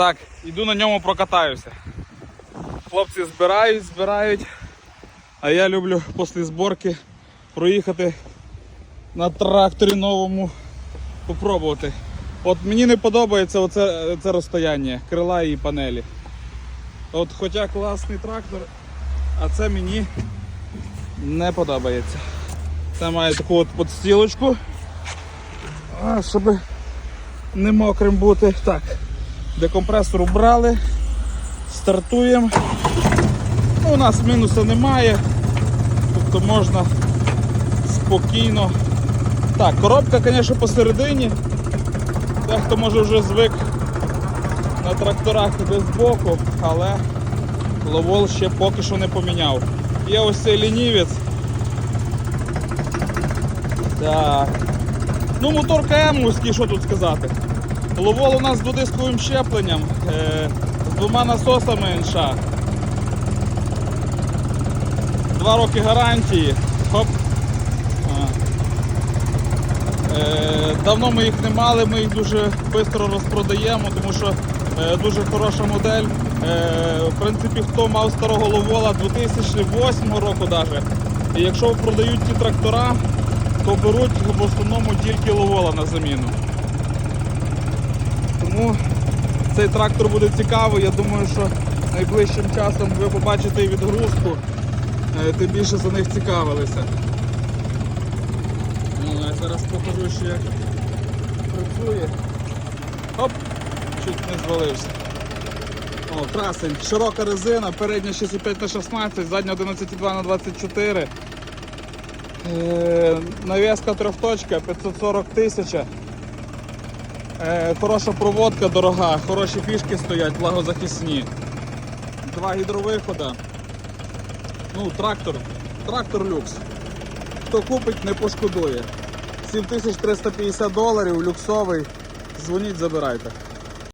Так, іду на ньому прокатаюся. Хлопці збирають, збирають. А я люблю після зборки проїхати на тракторі новому, попробувати. От мені не подобається оце, це розстояння крила і панелі. От хоча класний трактор, а це мені не подобається. Це має таку от подстілочку, щоб не мокрим бути. Так, декомпресор убрали, стартуємо. Ну, у нас мінуса немає, тобто можна спокійно. Так, коробка, звісно, посередині. Дехто може вже звик на тракторах іде збоку, але ловол ще поки що не поміняв. Є ось цей лінівець. Так. Ну, мотор КМовський, що тут сказати. Ловол у нас з дводисковим щепленням, е, з двома насосами НШ. Два роки гарантії. Хоп. Е, давно ми їх не мали, ми їх дуже швидко розпродаємо, тому що е, дуже хороша модель. В принципі, хто мав старого ловола 2008 року навіть. І якщо продають ті трактора, то беруть в основному тільки ловола на заміну. Тому цей трактор буде цікавий. Я думаю, що найближчим часом ви побачите і відгрузку, е, тим більше за них цікавилися. Ну, я зараз покажу ще як працює. Оп! Чуть не звалився. О, красень. Широка резина, передня 6,5 на 16, задня 11,2 на 24. Е, нав'язка трьохточка 540 тисяч. Е, хороша проводка дорога, хороші фішки стоять, влагозахисні. Два гідровиходи. Ну, трактор. Трактор люкс. Хто купить, не пошкодує. 7350 доларів, люксовий. Дзвоніть, забирайте.